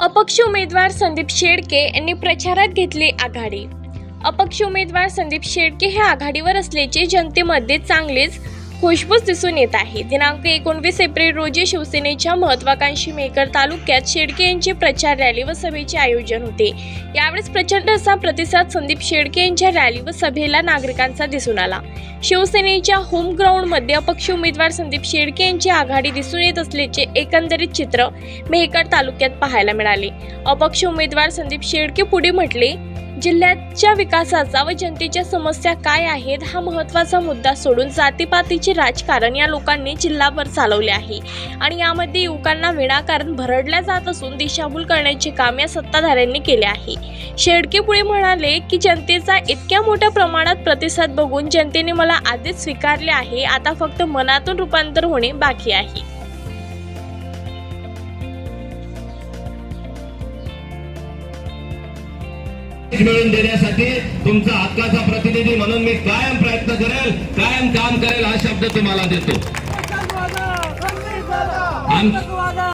अपक्ष उमेदवार संदीप शेळके यांनी प्रचारात घेतली आघाडी. अपक्ष उमेदवार संदीप शेळके हे आघाडीवर असल्याचे जनतेमध्ये चांगलेच खुशबूस दिसून येत आहे. दिनांक एकोणवीस एप्रिल रोजी शिवसेनेच्या महत्वाकांक्षी मेकर तालुक्यात शेळके यांची प्रचार रॅली व सभेचे आयोजन होते. यावेळेस प्रचंड असा प्रतिसाद संदीप शेळके यांच्या रॅली व सभेला नागरिकांचा दिसून आला. शिवसेनेच्या होम ग्राउंडमध्ये अपक्ष उमेदवार संदीप शेळके यांची आघाडी दिसून येत असल्याचे एकंदरीत चित्र मेहकर तालुक्यात पाहायला मिळाले. अपक्ष उमेदवार संदीप शेळके पुढे म्हटले जिल्ह्याच्या विकासाचा व जनतेच्या समस्या काय आहेत हा महत्त्वाचा मुद्दा सोडून जातीपातीचे राजकारण या लोकांनी जिल्हाभर चालवले आहे. आणि यामध्ये युवकांना विनाकारण भरडल्या जात असून दिशाभूल करण्याचे काम या सत्ताधाऱ्यांनी केले आहे. शेडके पुढे म्हणाले की जनतेचा इतक्या मोठ्या प्रमाणात प्रतिसाद बघून जनतेने मला आधीच स्वीकारले आहे आता फक्त मनातून रूपांतर होणे बाकी आहे. मिळवून देण्यासाठी तुमचा हक्काचा प्रतिनिधी म्हणून मी कायम प्रयत्न करेल कायम काम करेल हा शब्द तुम्हाला देतो.